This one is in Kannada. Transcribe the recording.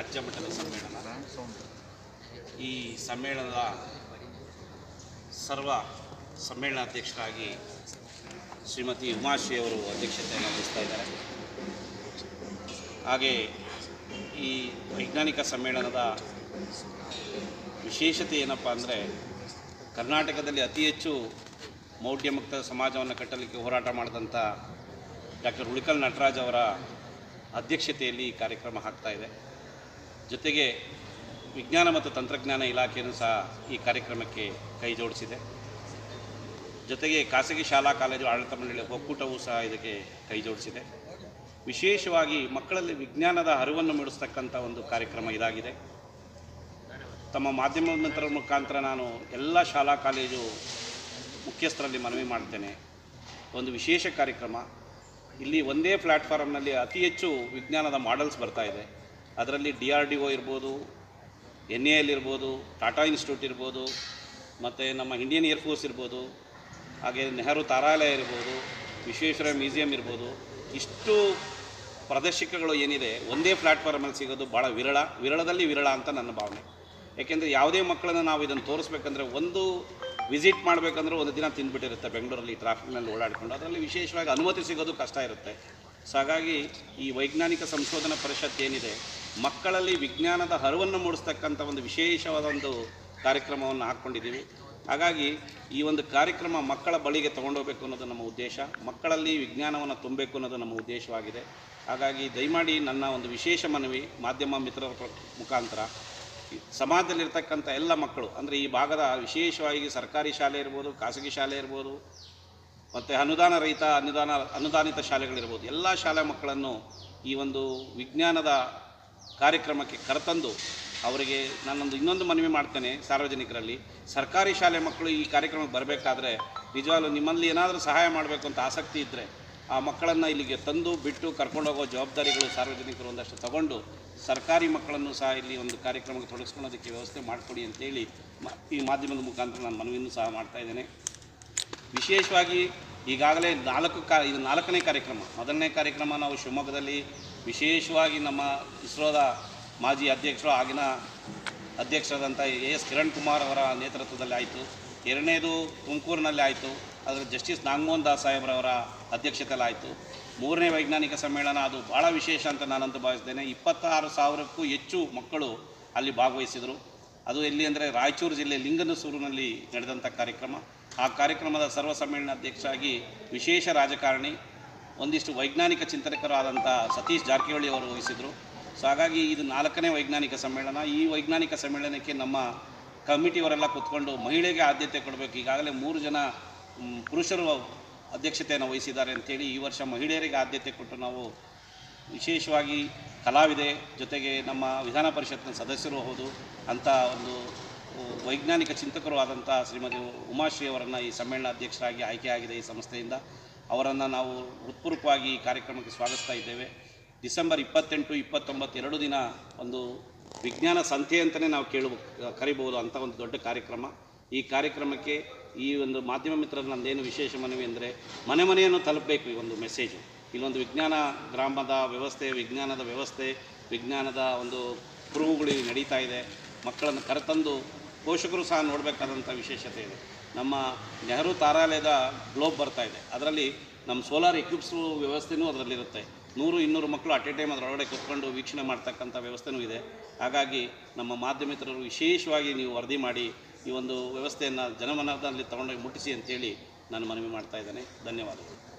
ರಾಜ್ಯ ಮಟ್ಟದ ಸಮ್ಮೇಳನ. ಈ ಸಮ್ಮೇಳನದ ಸರ್ವ ಸಮ್ಮೇಳನಾಧ್ಯಕ್ಷರಾಗಿ ಶ್ರೀಮತಿ ಉಮಾಶ್ರೀ ಅವರು ಅಧ್ಯಕ್ಷತೆಯನ್ನು ವಹಿಸ್ತಾ ಇದ್ದಾರೆ. ಹಾಗೆ ಈ ವೈಜ್ಞಾನಿಕ ಸಮ್ಮೇಳನದ ವಿಶೇಷತೆ ಏನಪ್ಪ ಅಂದರೆ, ಕರ್ನಾಟಕದಲ್ಲಿ ಅತಿ ಹೆಚ್ಚು ಮೌಢ್ಯಮುಕ್ತ ಸಮಾಜವನ್ನು ಕಟ್ಟಲಿಕ್ಕೆ ಹೋರಾಟ ಮಾಡಿದಂಥ ಡಾಕ್ಟರ್ ಉಳಿಕಲ್ ನಟರಾಜ್ ಅವರ ಅಧ್ಯಕ್ಷತೆಯಲ್ಲಿ ಈ ಕಾರ್ಯಕ್ರಮ ಆಗ್ತಾ ಇದೆ. ಜೊತೆಗೆ ವಿಜ್ಞಾನ ಮತ್ತು ತಂತ್ರಜ್ಞಾನ ಇಲಾಖೆಯೂ ಸಹ ಈ ಕಾರ್ಯಕ್ರಮಕ್ಕೆ ಕೈ ಜೋಡಿಸಿದೆ. ಜೊತೆಗೆ ಖಾಸಗಿ ಶಾಲಾ ಕಾಲೇಜು ಆಡಳಿತ ಮಂಡಳಿ ಒಕ್ಕೂಟವೂ ಸಹ ಇದಕ್ಕೆ ಕೈ ಜೋಡಿಸಿದೆ. ವಿಶೇಷವಾಗಿ ಮಕ್ಕಳಲ್ಲಿ ವಿಜ್ಞಾನದ ಅರಿವನ್ನು ಮೂಡಿಸ್ತಕ್ಕಂಥ ಒಂದು ಕಾರ್ಯಕ್ರಮ ಇದಾಗಿದೆ. ತಮ್ಮ ಮಾಧ್ಯಮ ನಂತರ ಮುಖಾಂತರ ನಾನು ಎಲ್ಲ ಶಾಲಾ ಕಾಲೇಜು ಮುಖ್ಯಸ್ಥರಲ್ಲಿ ಮನವಿ ಮಾಡ್ತೇನೆ. ಒಂದು ವಿಶೇಷ ಕಾರ್ಯಕ್ರಮ. ಇಲ್ಲಿ ಒಂದೇ ಪ್ಲ್ಯಾಟ್ಫಾರ್ಮ್ನಲ್ಲಿ ಅತಿ ಹೆಚ್ಚು ವಿಜ್ಞಾನದ ಮಾಡೆಲ್ಸ್ ಬರ್ತಾ ಇದೆ. ಅದರಲ್ಲಿ ಡಿ ಆರ್ ಡಿ ಒ ಇರ್ಬೋದು, ಎನ್ ಎ ಎಲ್ ಇರ್ಬೋದು, ಟಾಟಾ ಇನ್ಸ್ಟಿಟ್ಯೂಟ್ ಇರ್ಬೋದು, ಮತ್ತು ನಮ್ಮ ಇಂಡಿಯನ್ ಏರ್ಫೋರ್ಸ್ ಇರ್ಬೋದು, ಹಾಗೆ ನೆಹರು ತಾರಾಲಯ ಇರ್ಬೋದು, ವಿಶ್ವೇಶ್ವರ ಮ್ಯೂಸಿಯಂ ಇರ್ಬೋದು. ಇಷ್ಟು ಪ್ರದರ್ಶಕಗಳು ಏನಿದೆ, ಒಂದೇ ಪ್ಲ್ಯಾಟ್ಫಾರ್ಮಲ್ಲಿ ಸಿಗೋದು ಭಾಳ ವಿರಳ, ವಿರಳದಲ್ಲಿ ವಿರಳ ಅಂತ ನನ್ನ ಭಾವನೆ. ಯಾಕೆಂದರೆ ಯಾವುದೇ ಮಕ್ಕಳನ್ನು ನಾವು ಇದನ್ನು ತೋರಿಸ್ಬೇಕಂದ್ರೆ ಒಂದು ವಿಸಿಟ್ ಮಾಡಬೇಕಂದ್ರೆ ಒಂದು ದಿನ ತಿಂದುಬಿಟ್ಟಿರುತ್ತೆ ಬೆಂಗಳೂರಲ್ಲಿ ಟ್ರಾಫಿಕ್ನಲ್ಲಿ ಓಡಾಡಿಕೊಂಡು. ಅದರಲ್ಲಿ ವಿಶೇಷವಾಗಿ ಅನುಮತಿ ಸಿಗೋದು ಕಷ್ಟ ಇರುತ್ತೆ. ಸೊ ಹಾಗಾಗಿ ಈ ವೈಜ್ಞಾನಿಕ ಸಂಶೋಧನಾ ಪರಿಷತ್ ಏನಿದೆ ಮಕ್ಕಳಲ್ಲಿ ವಿಜ್ಞಾನದ ಹರಿವನ್ನು ಮೂಡಿಸ್ತಕ್ಕಂಥ ಒಂದು ವಿಶೇಷವಾದ ಒಂದು ಕಾರ್ಯಕ್ರಮವನ್ನು ಹಾಕ್ಕೊಂಡಿದ್ದೀವಿ. ಹಾಗಾಗಿ ಈ ಒಂದು ಕಾರ್ಯಕ್ರಮ ಮಕ್ಕಳ ಬಳಿಗೆ ತೊಗೊಂಡೋಗ್ಬೇಕು ಅನ್ನೋದು ನಮ್ಮ ಉದ್ದೇಶ. ಮಕ್ಕಳಲ್ಲಿ ವಿಜ್ಞಾನವನ್ನು ತುಂಬಬೇಕು ಅನ್ನೋದು ನಮ್ಮ ಉದ್ದೇಶವಾಗಿದೆ. ಹಾಗಾಗಿ ದಯಮಾಡಿ ನನ್ನ ಒಂದು ವಿಶೇಷ ಮನವಿ ಮಾಧ್ಯಮ ಮಿತ್ರರ ಮುಖಾಂತರ. ಸಮಾಜದಲ್ಲಿರ್ತಕ್ಕಂಥ ಎಲ್ಲ ಮಕ್ಕಳು, ಅಂದರೆ ಈ ಭಾಗದ ವಿಶೇಷವಾಗಿ ಸರ್ಕಾರಿ ಶಾಲೆ ಇರ್ಬೋದು, ಖಾಸಗಿ ಶಾಲೆ ಇರ್ಬೋದು, ಮತ್ತು ಅನುದಾನ ರಹಿತ, ಅನುದಾನ, ಅನುದಾನಿತ ಶಾಲೆಗಳಿರ್ಬೋದು, ಎಲ್ಲ ಶಾಲಾ ಮಕ್ಕಳನ್ನು ಈ ಒಂದು ವಿಜ್ಞಾನದ ಕಾರ್ಯಕ್ರಮಕ್ಕೆ ಕರೆತಂದು ಅವರಿಗೆ ನಾನೊಂದು ಇನ್ನೊಂದು ಮನವಿ ಮಾಡ್ತೇನೆ ಸಾರ್ವಜನಿಕರಲ್ಲಿ. ಸರ್ಕಾರಿ ಶಾಲೆ ಮಕ್ಕಳು ಈ ಕಾರ್ಯಕ್ರಮಕ್ಕೆ ಬರಬೇಕಾದ್ರೆ ನಿಜವಾಗ್ಲೂ ನಿಮ್ಮಲ್ಲಿ ಏನಾದರೂ ಸಹಾಯ ಮಾಡಬೇಕು ಅಂತ ಆಸಕ್ತಿ ಇದ್ದರೆ ಆ ಮಕ್ಕಳನ್ನು ಇಲ್ಲಿಗೆ ತಂದು ಬಿಟ್ಟು ಕರ್ಕೊಂಡೋಗೋ ಜವಾಬ್ದಾರಿಗಳು ಸಾರ್ವಜನಿಕರು ಒಂದಷ್ಟು ತಗೊಂಡು ಸರ್ಕಾರಿ ಮಕ್ಕಳನ್ನು ಸಹ ಇಲ್ಲಿ ಒಂದು ಕಾರ್ಯಕ್ರಮಕ್ಕೆ ತೊಡಗಿಸ್ಕೊಳ್ಳೋದಕ್ಕೆ ವ್ಯವಸ್ಥೆ ಮಾಡಿಕೊಡಿ ಅಂತೇಳಿ ಈ ಮಾಧ್ಯಮದ ಮುಖಾಂತರ ನಾನು ಮನವಿಯನ್ನು ಸಹ ಮಾಡ್ತಾ ಇದ್ದೇನೆ. ವಿಶೇಷವಾಗಿ ಈಗಾಗಲೇ ನಾಲ್ಕು ಕಾ, ಇದು ನಾಲ್ಕನೇ ಕಾರ್ಯಕ್ರಮ. ಮೊದಲನೇ ಕಾರ್ಯಕ್ರಮ ನಾವು ಶಿವಮೊಗ್ಗದಲ್ಲಿ ವಿಶೇಷವಾಗಿ ನಮ್ಮ ಇಸ್ರೋದ ಮಾಜಿ ಅಧ್ಯಕ್ಷರು ಆಗಿನ ಅಧ್ಯಕ್ಷರಾದಂಥ ಎ ಎಸ್ ಕಿರಣ್ ಕುಮಾರ್ ಅವರ ನೇತೃತ್ವದಲ್ಲಿ ಆಯಿತು. ಎರಡನೇದು ತುಮಕೂರಿನಲ್ಲಿ ಆಯಿತು. ಅದರ ಜಸ್ಟಿಸ್ ನಾಗಮೋಹನ್ ದಾಸ್ ಸಾಹೇಬ್ರವರ ಅಧ್ಯಕ್ಷತೆಯಲ್ಲಿ ಆಯಿತು. ಮೂರನೇ ವೈಜ್ಞಾನಿಕ ಸಮ್ಮೇಳನ, ಅದು ಭಾಳ ವಿಶೇಷ ಅಂತ ನಾನಂತೂ ಭಾವಿಸ್ತೇನೆ. ಇಪ್ಪತ್ತಾರು ಸಾವಿರಕ್ಕೂ ಹೆಚ್ಚು ಮಕ್ಕಳು ಅಲ್ಲಿ ಭಾಗವಹಿಸಿದರು. ಅದು ಎಲ್ಲಿ ಅಂದರೆ ರಾಯಚೂರು ಜಿಲ್ಲೆ ಲಿಂಗನಸೂರಿನಲ್ಲಿ ನಡೆದಂಥ ಕಾರ್ಯಕ್ರಮ. ಆ ಕಾರ್ಯಕ್ರಮದ ಸರ್ವ ಸಮ್ಮೇಳನ ಅಧ್ಯಕ್ಷರಾಗಿ ವಿಶೇಷ ರಾಜಕಾರಣಿ, ಒಂದಿಷ್ಟು ವೈಜ್ಞಾನಿಕ ಚಿಂತಕರಾದಂಥ ಸತೀಶ್ ಜಾರಕಿಹೊಳಿ ಅವರು ವಹಿಸಿದರು. ಸೊ ಹಾಗಾಗಿ ಇದು ನಾಲ್ಕನೇ ವೈಜ್ಞಾನಿಕ ಸಮ್ಮೇಳನ. ಈ ವೈಜ್ಞಾನಿಕ ಸಮ್ಮೇಳನಕ್ಕೆ ನಮ್ಮ ಕಮಿಟಿಯವರೆಲ್ಲ ಕೂತ್ಕೊಂಡು ಮಹಿಳೆಗೆ ಆದ್ಯತೆ ಕೊಡಬೇಕು. ಈಗಾಗಲೇ ಮೂರು ಜನ ಪುರುಷರು ಅಧ್ಯಕ್ಷತೆಯನ್ನು ವಹಿಸಿದ್ದಾರೆ ಅಂಥೇಳಿ ಈ ವರ್ಷ ಮಹಿಳೆಯರಿಗೆ ಆದ್ಯತೆ ಕೊಟ್ಟು ನಾವು ವಿಶೇಷವಾಗಿ ಕಲಾವಿದೆ ಜೊತೆಗೆ ನಮ್ಮ ವಿಧಾನ ಪರಿಷತ್ನ ಸದಸ್ಯರು ಹೌದು ಅಂಥ ಒಂದು ವೈಜ್ಞಾನಿಕ ಚಿಂತಕರು ಆದಂಥ ಶ್ರೀಮತಿ ಉಮಾಶ್ರೀ ಅವರನ್ನು ಈ ಸಮ್ಮೇಳನ ಅಧ್ಯಕ್ಷರಾಗಿ ಆಯ್ಕೆಯಾಗಿದೆ ಈ ಸಂಸ್ಥೆಯಿಂದ. ಅವರನ್ನು ನಾವು ಹೃತ್ಪೂರ್ವಕವಾಗಿ ಈ ಕಾರ್ಯಕ್ರಮಕ್ಕೆ ಸ್ವಾಗತಿಸ್ತಾ ಇದ್ದೇವೆ. ಡಿಸೆಂಬರ್ ಇಪ್ಪತ್ತೆಂಟು, ಇಪ್ಪತ್ತೊಂಬತ್ತು ಎರಡು ದಿನ ಒಂದು ವಿಜ್ಞಾನ ಸಂತೆ ಅಂತಲೇ ನಾವು ಕೇಳ ಕರಿಬಹುದು ಅಂಥ ಒಂದು ದೊಡ್ಡ ಕಾರ್ಯಕ್ರಮ. ಈ ಕಾರ್ಯಕ್ರಮಕ್ಕೆ ಈ ಒಂದು ಮಾಧ್ಯಮ ಮಿತ್ರರ ನಂದೇನು ವಿಶೇಷ ಮನವಿ ಅಂದರೆ ಮನೆ ಮನೆಯನ್ನು ತಲುಪಬೇಕು ಈ ಒಂದು ಮೆಸೇಜು ಇಲ್ಲೊಂದು ವಿಜ್ಞಾನ ಗ್ರಾಮದ ವ್ಯವಸ್ಥೆ, ವಿಜ್ಞಾನದ ವ್ಯವಸ್ಥೆ, ವಿಜ್ಞಾನದ ಒಂದು ಕುರುಹುಗಳು ನಡೀತಾ ಇದೆ. ಮಕ್ಕಳನ್ನು ಕರೆತಂದು ಪೋಷಕರು ಸಹ ನೋಡಬೇಕಾದಂಥ ವಿಶೇಷತೆ ಇದೆ. ನಮ್ಮ ನೆಹರು ತಾರಾಲಯದ ಗ್ಲೋಬ್ ಬರ್ತಾ ಇದೆ. ಅದರಲ್ಲಿ ನಮ್ಮ ಸೋಲಾರ್ ಎಕ್ವಿಪ್ಸ್ ವ್ಯವಸ್ಥೆನೂ ಅದರಲ್ಲಿರುತ್ತೆ. ನೂರು, ಇನ್ನೂರು ಮಕ್ಕಳು ಅಟ್ ಎ ಟೈಮ್ ಅದರೊಳಗಡೆ ಕೂತ್ಕೊಂಡು ವೀಕ್ಷಣೆ ಮಾಡ್ತಕ್ಕಂಥ ವ್ಯವಸ್ಥೆನೂ ಇದೆ. ಹಾಗಾಗಿ ನಮ್ಮ ಮಾಧ್ಯಮಿತರರು ವಿಶೇಷವಾಗಿ ನೀವು ವರದಿ ಮಾಡಿ ಈ ಒಂದು ವ್ಯವಸ್ಥೆಯನ್ನು ಜನಮನದಲ್ಲಿ ತಗೊಂಡೋಗಿ ಮುಟ್ಟಿಸಿ ಅಂತೇಳಿ ನಾನು ಮನವಿ ಮಾಡ್ತಾ ಇದ್ದೇನೆ. ಧನ್ಯವಾದಗಳು.